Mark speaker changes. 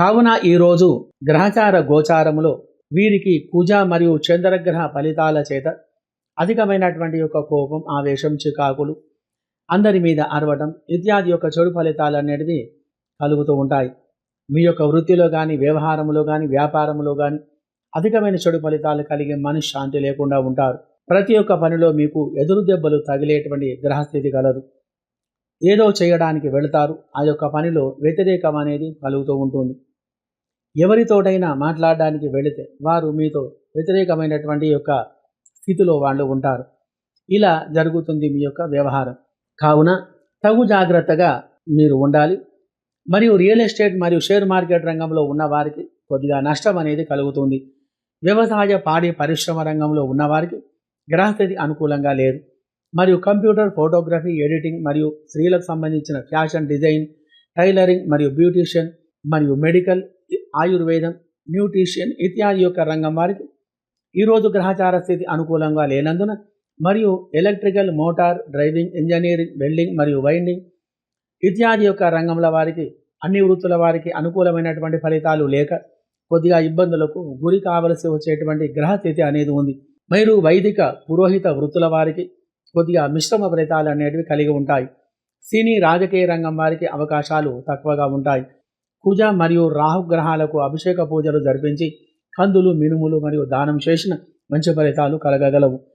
Speaker 1: కావున ఈరోజు గ్రహచార గోచారములో వీరికి పూజ మరియు చంద్రగ్రహ ఫలితాల చేత అధికమైనటువంటి యొక్క కోపం ఆవేశం చికాకులు అందరి మీద అరవడం ఇత్యాది యొక్క చెడు ఫలితాలు అనేటివి కలుగుతూ ఉంటాయి. మీ యొక్క వృత్తిలో కానీ వ్యవహారంలో కానీ వ్యాపారంలో కానీ అధికమైన చెడు ఫలితాలు కలిగి మనశ్శాంతి లేకుండా ఉంటారు. ప్రతి ఒక్క పనిలో మీకు ఎదురు దెబ్బలు తగిలేటువంటి గ్రహస్థితి కలదు. ఏదో చేయడానికి వెళతారు. ఆ యొక్క పనిలో వ్యతిరేకం అనేది కలుగుతూ ఉంటుంది. ఎవరితోటైనా మాట్లాడడానికి వెళితే వారు మీతో వ్యతిరేకమైనటువంటి యొక్క స్థితిలో వాళ్ళు ఉంటారు. ఇలా జరుగుతుంది మీ యొక్క వ్యవహారం. కావున తగు జాగ్రత్తగా మీరు ఉండాలి. మరియు రియల్ ఎస్టేట్ మరియు షేర్ మార్కెట్ రంగంలో ఉన్న వారికి కొద్దిగా నష్టం అనేది కలుగుతుంది. వ్యవసాయ పాడి పరిశ్రమ రంగంలో ఉన్నవారికి గ్రహస్థితి అనుకూలంగా లేదు. మరియు కంప్యూటర్ ఫోటోగ్రఫీ ఎడిటింగ్ మరియు స్త్రీలకు సంబంధించిన ఫ్యాషన్ డిజైన్ టైలరింగ్ మరియు బ్యూటీషియన్ మరియు మెడికల్ ఆయుర్వేదం న్యూట్రిషన్ ఇత్యాది యొక్క రంగం వారికి ఈరోజు గ్రహచార స్థితి అనుకూలంగా లేనందున మరియు electrical motor driving engineering welding మరియు వైండింగ్ ఇత్యాది యొక్క రంగంల వారికి అన్ని వృత్తుల వారికి అనుకూలమైనటువంటి ఫలితాలు లేక కొద్దిగా ఇబ్బందులకు గురి కావలసి వచ్చేటువంటి గ్రహస్థితి అనేది ఉంది. మీరు వైదిక పురోహిత వృత్తుల వారికి కొద్దిగా మిశ్రమ ఫలితాలు అనేటివి కలిగి ఉంటాయి. సినీ రాజకీయ రంగం వారికి అవకాశాలు తక్కువగా ఉంటాయి. కుజ మరియు రాహు గ్రహాలకు అభిషేక పూజలు జరిపించి కందులు మినుములు మరియు దానం చేసిన మంచి ఫలితాలు కలగగలవు.